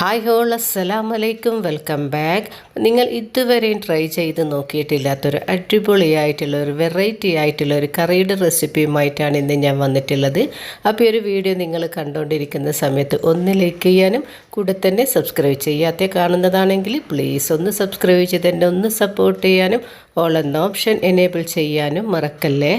Hi whole അസ്സലാം വലൈക്കും welcome back നിങ്ങൾ ഇതുവരെയും ട്രൈ ചെയ്ത് നോക്കിയിട്ടില്ലാത്തൊരു അടിപൊളിയായിട്ടുള്ള ഒരു വെറൈറ്റി ആയിട്ടുള്ള ഒരു കറിയുടെ റെസിപ്പിയുമായിട്ടാണ് ഇന്ന് ഞാൻ വന്നിട്ടുള്ളത്. അപ്പോൾ ഈ ഒരു വീഡിയോ നിങ്ങൾ കണ്ടുകൊണ്ടിരിക്കുന്ന സമയത്ത് ഒന്ന് ലൈക്ക് ചെയ്യാനും കൂടെ തന്നെ സബ്സ്ക്രൈബ് ചെയ്യാത്ത കാണുന്നതാണെങ്കിൽ പ്ലീസ് ഒന്ന് സബ്സ്ക്രൈബ് ചെയ്ത് എന്നെ ഒന്ന് സപ്പോർട്ട് ചെയ്യാനും ഓൾ എന്ന ഓപ്ഷൻ എനേബിൾ ചെയ്യാനും മറക്കല്ലേ?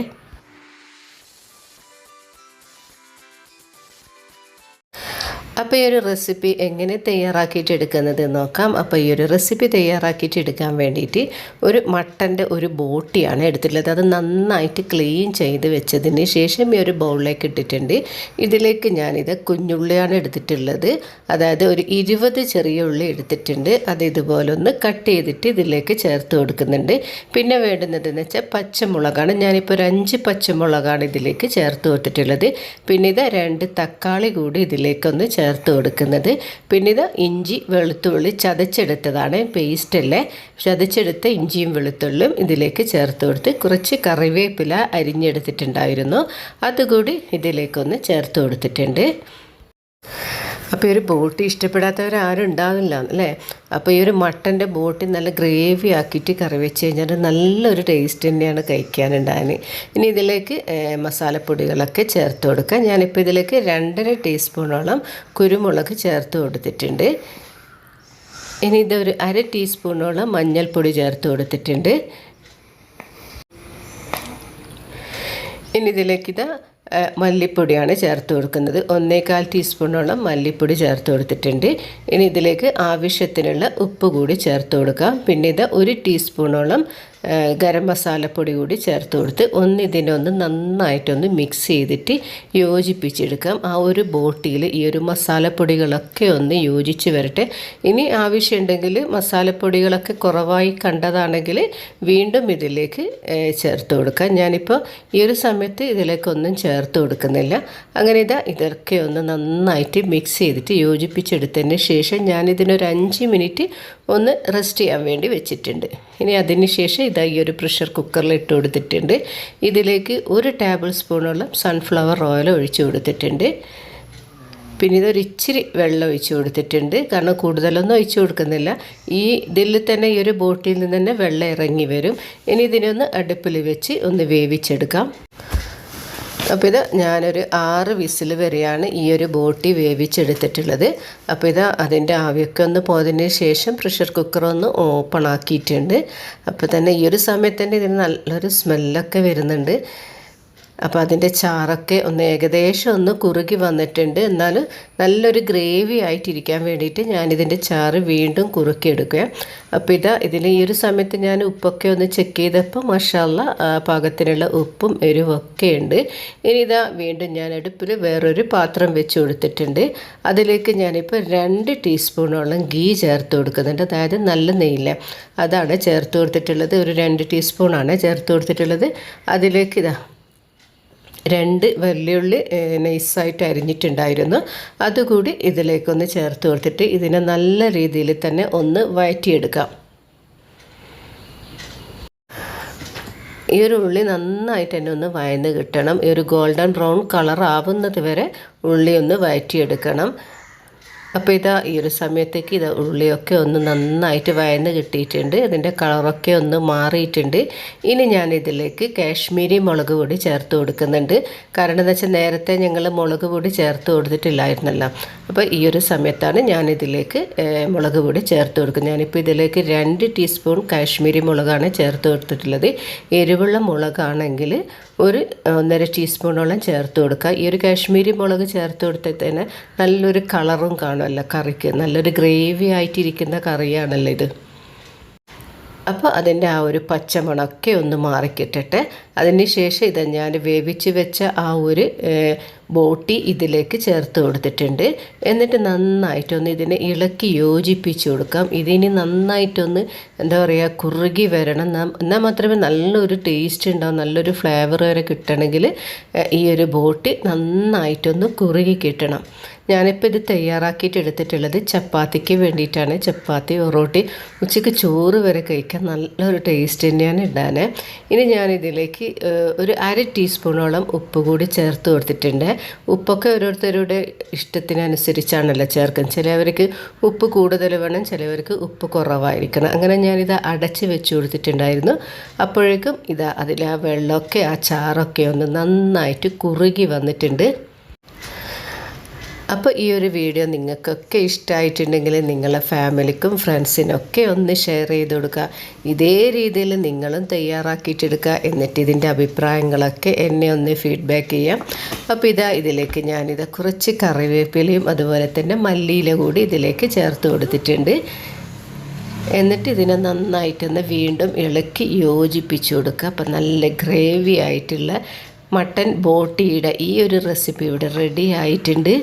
അപ്പോൾ ഈ ഒരു റെസിപ്പി എങ്ങനെ തയ്യാറാക്കിയിട്ട് എടുക്കുന്നത് നോക്കാം. അപ്പോൾ ഈ ഒരു റെസിപ്പി തയ്യാറാക്കിയിട്ട് എടുക്കാൻ വേണ്ടിയിട്ട് ഒരു മട്ടന്റെ ഒരു ബോട്ടിയാണ് എടുത്തിട്ടുള്ളത്. അത് നന്നായിട്ട് ക്ലീൻ ചെയ്ത് വെച്ചതിന് ശേഷം ഈ ഒരു ബൗളിലേക്ക് ഇട്ടിട്ടുണ്ട്. ഇതിലേക്ക് ഞാനിത് കുഞ്ഞുള്ളിയാണ് എടുത്തിട്ടുള്ളത്. അതായത് ഒരു ഇരുപത് ചെറിയ ഉള്ളി എടുത്തിട്ടുണ്ട്. അത് ഇതുപോലെ ഒന്ന് കട്ട് ചെയ്തിട്ട് ഇതിലേക്ക് ചേർത്ത് കൊടുക്കുന്നുണ്ട്. പിന്നെ വേണ്ടുന്നതെന്ന് വെച്ചാൽ പച്ചമുളകാണ്. ഞാനിപ്പോൾ ഒരു അഞ്ച് പച്ചമുളകാണ് ഇതിലേക്ക് ചേർത്ത് കൊടുത്തിട്ടുള്ളത്. പിന്നെ ഇത് രണ്ട് തക്കാളി കൂടി ഇതിലേക്കൊന്ന് ചേർത്ത് ചേർത്ത് കൊടുക്കുന്നത്. പിന്നെ ഇത് ഇഞ്ചി വെളുത്തുള്ളി ചതച്ചെടുത്തതാണ് പേസ്റ്റല്ലേ ചതച്ചെടുത്ത ഇഞ്ചിയും വെളുത്തുള്ളിയും ഇതിലേക്ക് ചേർത്ത് കൊടുത്ത് കുറച്ച് കറിവേപ്പില അരിഞ്ഞെടുത്തിട്ടുണ്ടായിരുന്നു. അതുകൂടി ഇതിലേക്കൊന്ന് ചേർത്ത് കൊടുത്തിട്ടുണ്ട്. അപ്പോൾ ഈ ഒരു ബോട്ടി ഇഷ്ടപ്പെടാത്തവർ ആരും ഉണ്ടാവില്ല അല്ലേ? അപ്പോൾ ഈ ഒരു മട്ടന്റെ ബോട്ടി നല്ല ഗ്രേവി ആക്കിയിട്ട് കറി വെച്ച് കഴിഞ്ഞാൽ നല്ലൊരു ടേസ്റ്റ് തന്നെയാണ് കഴിക്കാനുണ്ടായത് ഇനി ഇതിലേക്ക് മസാലപ്പൊടികളൊക്കെ ചേർത്ത് കൊടുക്കാം ഞാനിപ്പോൾ ഇതിലേക്ക് രണ്ടര ടീസ്പൂണോളം കുരുമുളക് ചേർത്ത് കൊടുത്തിട്ടുണ്ട്. ഇനി ഇതൊരു അര ടീസ്പൂണോളം മഞ്ഞൾപ്പൊടി ചേർത്ത് കൊടുത്തിട്ടുണ്ട്. ഇനി ഇതിലേക്ക് ഇതാ മല്ലിപ്പൊടിയാണ് ചേർത്ത് കൊടുക്കുന്നത്. ഒന്നേകാൽ ടീസ്പൂണോളം മല്ലിപ്പൊടി ചേർത്ത് കൊടുത്തിട്ടുണ്ട്. ഇനി ഇതിലേക്ക് ആവശ്യത്തിനുള്ള ഉപ്പ് കൂടി ചേർത്ത് കൊടുക്കാം. പിന്നെ ഇത് ഒരു ടീസ്പൂണോളം ഗരം മസാലപ്പൊടി കൂടി ചേർത്ത് കൊടുത്ത് ഒന്ന് ഇതിനൊന്ന് നന്നായിട്ടൊന്ന് മിക്സ് ചെയ്തിട്ട് യോജിപ്പിച്ചെടുക്കാം. ആ ഒരു ബോട്ടിയിൽ ഈ ഒരു മസാലപ്പൊടികളൊക്കെ ഒന്ന് യോജിച്ച് വരട്ടെ. ഇനി ആവശ്യമുണ്ടെങ്കിൽ മസാലപ്പൊടികളൊക്കെ കുറവായി കണ്ടതാണെങ്കിൽ വീണ്ടും ഇതിലേക്ക് ചേർത്ത് കൊടുക്കാം. ഞാനിപ്പോൾ ഈ ഒരു സമയത്ത് ഇതിലേക്കൊന്നും ചേർത്ത് കൊടുക്കുന്നില്ല. അങ്ങനെ ഇതാ ഇതൊക്കെ ഒന്ന് നന്നായിട്ട് മിക്സ് ചെയ്തിട്ട് യോജിപ്പിച്ചെടുത്തതിന് ശേഷം ഞാനിതിനൊരു അഞ്ച് മിനിറ്റ് ഒന്ന് റെസ്റ്റ് ചെയ്യാൻ വേണ്ടി വെച്ചിട്ടുണ്ട്. ഇനി അതിന് ശേഷം ഇതാ ഈ ഒരു പ്രഷർ കുക്കറിൽ ഇട്ട് കൊടുത്തിട്ടുണ്ട്. ഇതിലേക്ക് ഒരു ടേബിൾ സ്പൂണോളം സൺഫ്ലവർ ഓയിൽ ഒഴിച്ചു കൊടുത്തിട്ടുണ്ട്. പിന്നെ ഇതൊരു ഇച്ചിരി വെള്ളം ഒഴിച്ചു കൊടുത്തിട്ടുണ്ട്. കാരണം കൂടുതലൊന്നും ഒഴിച്ചു കൊടുക്കുന്നില്ല. ഈ ഇതിൽ തന്നെ ഈ ഒരു ബോട്ടിൽ നിന്ന് തന്നെ വെള്ളം ഇറങ്ങി വരും. ഇനി ഇതിനൊന്ന് അടുപ്പിൽ വെച്ച് ഒന്ന് വേവിച്ചെടുക്കാം. അപ്പോൾ ഇത് ഞാനൊരു ആറ് വിസിൽ വരെയാണ് ഈ ഒരു ബോട്ടി വേവിച്ചെടുത്തിട്ടുള്ളത്. അപ്പോൾ ഇത് അതിന്റെ ആവിയൊക്കെ ഒന്ന് പോയതിന് ശേഷം പ്രഷർ കുക്കർ ഒന്ന് ഓപ്പൺ ആക്കിയിട്ടുണ്ട്. അപ്പോൾ തന്നെ ഈ ഒരു സമയത്ത് തന്നെ ഇതിന് നല്ലൊരു സ്മെല്ലൊക്കെ വരുന്നുണ്ട്. അപ്പോൾ അതിന്റെ ചാറൊക്കെ ഒന്ന് ഏകദേശം ഒന്ന് കുറുകി വന്നിട്ടുണ്ട്. എന്നാൽ നല്ലൊരു ഗ്രേവി ആയിട്ടിരിക്കാൻ വേണ്ടിയിട്ട് ഞാനിതിന്റെ ചാറ് വീണ്ടും കുറുക്കിയെടുക്കുക അപ്പോൾ ഇതാ ഇതിൽ ഈ ഒരു സമയത്ത് ഞാൻ ഉപ്പൊക്കെ ഒന്ന് ചെക്ക് ചെയ്തപ്പോൾ മഷാല്ല പാകത്തിനുള്ള ഉപ്പും എരിവൊക്കെ ഉണ്ട്. ഇനി ഇതാ വീണ്ടും ഞാൻ അടുപ്പിൽ വേറൊരു പാത്രം വെച്ച് കൊടുത്തിട്ടുണ്ട്. അതിലേക്ക് ഞാനിപ്പോൾ രണ്ട് ടീസ്പൂണോളം ഗീ ചേർത്ത് കൊടുക്കുന്നുണ്ട്. അതായത് നല്ല നെയ്യില്ല അതാണ് ചേർത്ത് കൊടുത്തിട്ടുള്ളത്. ഒരു രണ്ട് ടീസ്പൂണാണ് ചേർത്ത് കൊടുത്തിട്ടുള്ളത്. അതിലേക്ക് ഇതാ രണ്ട് വെള്ളിയുള്ളി നൈസായിട്ട് അരിഞ്ഞിട്ടുണ്ടായിരുന്നു. അതുകൂടി ഇതിലേക്കൊന്ന് ചേർത്ത് കൊടുത്തിട്ട് ഇതിനെ നല്ല രീതിയിൽ തന്നെ ഒന്ന് വഴറ്റിയെടുക്കാം ഈ ഒരു ഉള്ളി നന്നായിട്ട് തന്നെ ഒന്ന് വയന്ന് കിട്ടണം. ഈ ഒരു ഗോൾഡൻ ബ്രൗൺ കളർ ആവുന്നത് വരെ ഉള്ളി ഒന്ന് വഴറ്റിയെടുക്കണം അപ്പോൾ ഇതാ ഈ ഒരു സമയത്തേക്ക് ഇത് ഉള്ളിയൊക്കെ ഒന്ന് നന്നായിട്ട് വയന്ന് കിട്ടിയിട്ടുണ്ട്. അതിന്റെ കളറൊക്കെ ഒന്ന് മാറിയിട്ടുണ്ട്. ഇനി ഞാൻ ഇതിലേക്ക് കാശ്മീരി മുളക് പൊടി ചേർത്ത് കൊടുക്കുന്നുണ്ട്. കാരണം എന്താ വെച്ചാൽ നേരത്തെ ഞങ്ങൾ മുളക് പൊടി ചേർത്ത് കൊടുത്തിട്ടില്ലായിരുന്നല്ലോ. അപ്പോൾ ഈ ഒരു സമയത്താണ് ഞാനിതിലേക്ക് മുളക് പൊടി ചേർത്ത് കൊടുക്കുന്നത്. ഞാനിപ്പോൾ ഇതിലേക്ക് രണ്ട് ടീസ്പൂൺ കാശ്മീരി മുളകാണ് ചേർത്ത് കൊടുത്തിട്ടുള്ളത്. എരിവുള്ള മുളകാണെങ്കിൽ ഒരു ഒന്നര ടീസ്പൂണോളം ചേർത്ത് കൊടുക്കുക. ഈ ഒരു കാശ്മീരി മുളക് ചേർത്ത് കൊടുത്താൽ തന്നെ നല്ലൊരു കളറും കാണുമല്ലോ കറിക്ക്. നല്ലൊരു ഗ്രേവി ആയിട്ടിരിക്കുന്ന കറിയാണല്ലോ ഇത്. അപ്പോൾ അതിന്റെ ആ ഒരു പച്ചമുണക്കെ ഒന്ന് മാറിക്കിട്ടിട്ട് അതിന് ശേഷം ഇത് ഞാൻ വേവിച്ച് വെച്ച ആ ഒരു ബോട്ടി ഇതിലേക്ക് ചേർത്ത് കൊടുത്തിട്ടുണ്ട്. എന്നിട്ട് നന്നായിട്ടൊന്ന് ഇതിനെ ഇളക്കി യോജിപ്പിച്ച് കൊടുക്കാം. ഇതിന് നന്നായിട്ടൊന്ന് എന്താ പറയുക കുറുകി വരണം. എന്നാൽ മാത്രമേ നല്ലൊരു ടേസ്റ്റ് ഉണ്ടാവും നല്ലൊരു ഫ്ലേവർ വരെ കിട്ടണമെങ്കിൽ ഈ ഒരു ബോട്ടി നന്നായിട്ടൊന്ന് കുറുകി കിട്ടണം. ഞാനിപ്പോൾ ഇത് തയ്യാറാക്കിയിട്ട് എടുത്തിട്ടുള്ളത് ചപ്പാത്തിക്ക് വേണ്ടിയിട്ടാണ്. ചപ്പാത്തി ഒറോട്ടി ഉച്ചയ്ക്ക് ചോറ് വരെ കഴിക്കാൻ നല്ലൊരു ടേസ്റ്റ് തന്നെയാണ് ഇടാൻ ഇനി ഞാനിതിലേക്ക് ഒരു അര ടീസ്പൂണോളം ഉപ്പ് കൂടി ചേർത്ത് കൊടുത്തിട്ടുണ്ട്. ഉപ്പൊക്കെ ഓരോരുത്തരുടെ ഇഷ്ടത്തിനനുസരിച്ചാണല്ലോ ചേർക്കുന്നത്. ചിലവർക്ക് ഉപ്പ് കൂടുതൽ വേണം ചിലവർക്ക് ഉപ്പ് കുറവായിരിക്കണം. അങ്ങനെ ഞാനിത് അടച്ച് വെച്ച് കൊടുത്തിട്ടുണ്ടായിരുന്നു. അപ്പോഴേക്കും ഇതാ അതിൽ ആ വെള്ളമൊക്കെ ആ ചാറൊക്കെ ഒന്ന് നന്നായിട്ട് കുറുകി വന്നിട്ടുണ്ട്. അപ്പോൾ ഈ ഒരു വീഡിയോ നിങ്ങൾക്കൊക്കെ ഇഷ്ടമായിട്ടുണ്ടെങ്കിൽ നിങ്ങളെ ഫാമിലിക്കും ഫ്രണ്ട്സിനൊക്കെ ഒന്ന് ഷെയർ ചെയ്ത് കൊടുക്കുക. ഇതേ രീതിയിൽ നിങ്ങളും തയ്യാറാക്കിയിട്ടെടുക്കുക. എന്നിട്ട് ഇതിന്റെ അഭിപ്രായങ്ങളൊക്കെ എന്നെ ഒന്ന് ഫീഡ്ബാക്ക് ചെയ്യാം. അപ്പോൾ ഇതാ ഇതിലേക്ക് ഞാനിത് കുറച്ച് കറിവേപ്പിലയും അതുപോലെ തന്നെ മല്ലിയില കൂടി ഇതിലേക്ക് ചേർത്ത് കൊടുത്തിട്ടുണ്ട്. എന്നിട്ട് ഇതിനെ നന്നായിട്ടൊന്ന് വീണ്ടും ഇളക്കി യോജിപ്പിച്ചു കൊടുക്കുക. അപ്പം നല്ല ഗ്രേവി ആയിട്ടുള്ള മട്ടൻ ബോട്ടിയുടെ ഈ ഒരു റെസിപ്പി ഇവിടെ റെഡി ആയിട്ടുണ്ട്.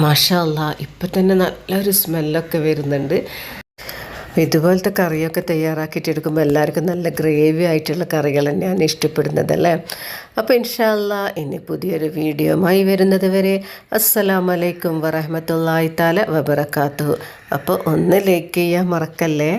മാഷല്ല ഇപ്പം തന്നെ നല്ലൊരു സ്മെല്ലൊക്കെ വരുന്നുണ്ട്. ഇതുപോലത്തെ കറിയൊക്കെ തയ്യാറാക്കിയിട്ട് എടുക്കുമ്പോൾ എല്ലാവർക്കും നല്ല ഗ്രേവി ആയിട്ടുള്ള കറികൾ തന്നെയാണ് ഇഷ്ടപ്പെടുന്നത് അല്ലേ? അപ്പോൾ ഇൻഷാല്ല ഇനി പുതിയൊരു വീഡിയോയുമായി വരുന്നത് വരെ അസ്സലാമലൈക്കും വറഹമത്തല്ലായി താല വബറക്കാത്തു അപ്പോൾ ഒന്ന് ലൈക്ക് ചെയ്യാൻ മറക്കല്ലേ?